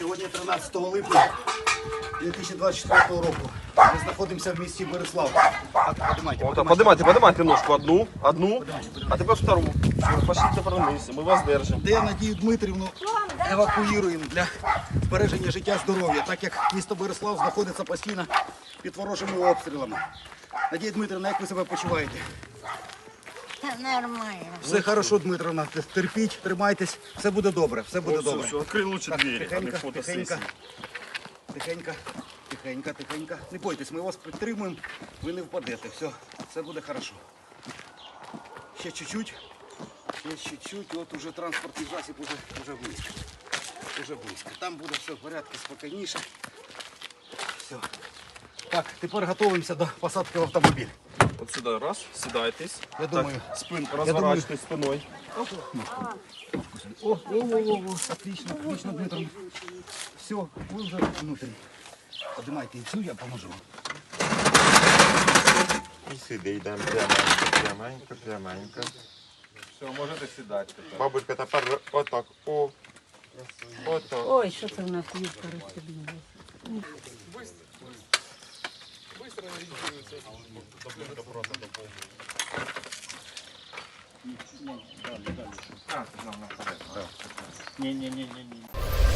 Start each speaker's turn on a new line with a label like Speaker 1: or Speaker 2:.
Speaker 1: Сьогодні 13 липня 2024 року. Ми знаходимося в місті Борислав. Подимайте,
Speaker 2: поднимайте, поднимайте ножку одну, одну, а тепер втору. Все, пошлите вниз, ми вас держимо.
Speaker 1: Де Надію Дмитрівну евакуюємо для збереження життя здоров'я, так як місто Борислав знаходиться постійно під ворожими обстрілами. Надія Дмитрівна, як ви себе почуваєте?
Speaker 3: Нормально.
Speaker 1: Все хорошо, Дмитрівна. Терпіть, тримайтесь, все буде добре, все буде
Speaker 2: Все,
Speaker 1: добре.
Speaker 2: все, открой лучше
Speaker 1: Так,
Speaker 2: двери, а не
Speaker 1: тихенько,
Speaker 2: фотосесії.
Speaker 1: тихенько. Тихенько, тихенько, тихенько. Не бойтесь, ми вас підтримуємо, ви не впадете. Все, все буде хорошо. Ще чуть-чуть. Ще чуть-чуть. От уже транспортний засіб уже, уже близько. Уже близько. Там буде все в порядку, спокійніше. Все. Так, тепер готуємося до посадки в автомобіль.
Speaker 2: От сюди раз, сідайтесь.
Speaker 1: Я думаю,
Speaker 2: спин, розворачуйтесь спиною.
Speaker 1: О, о, о, о, о, отлично, отлично, Дмитро. Все, вы уже внутри. Поднимайте и всю, я поможу.
Speaker 4: І сюди йдемо пряменько, пряменько, пряменько.
Speaker 2: Все, можете сідати.
Speaker 4: Бабулька, тепер отак. О. Отак.
Speaker 3: Ой, що це в нас юбка розстебнулася.
Speaker 1: Не-не-не-не.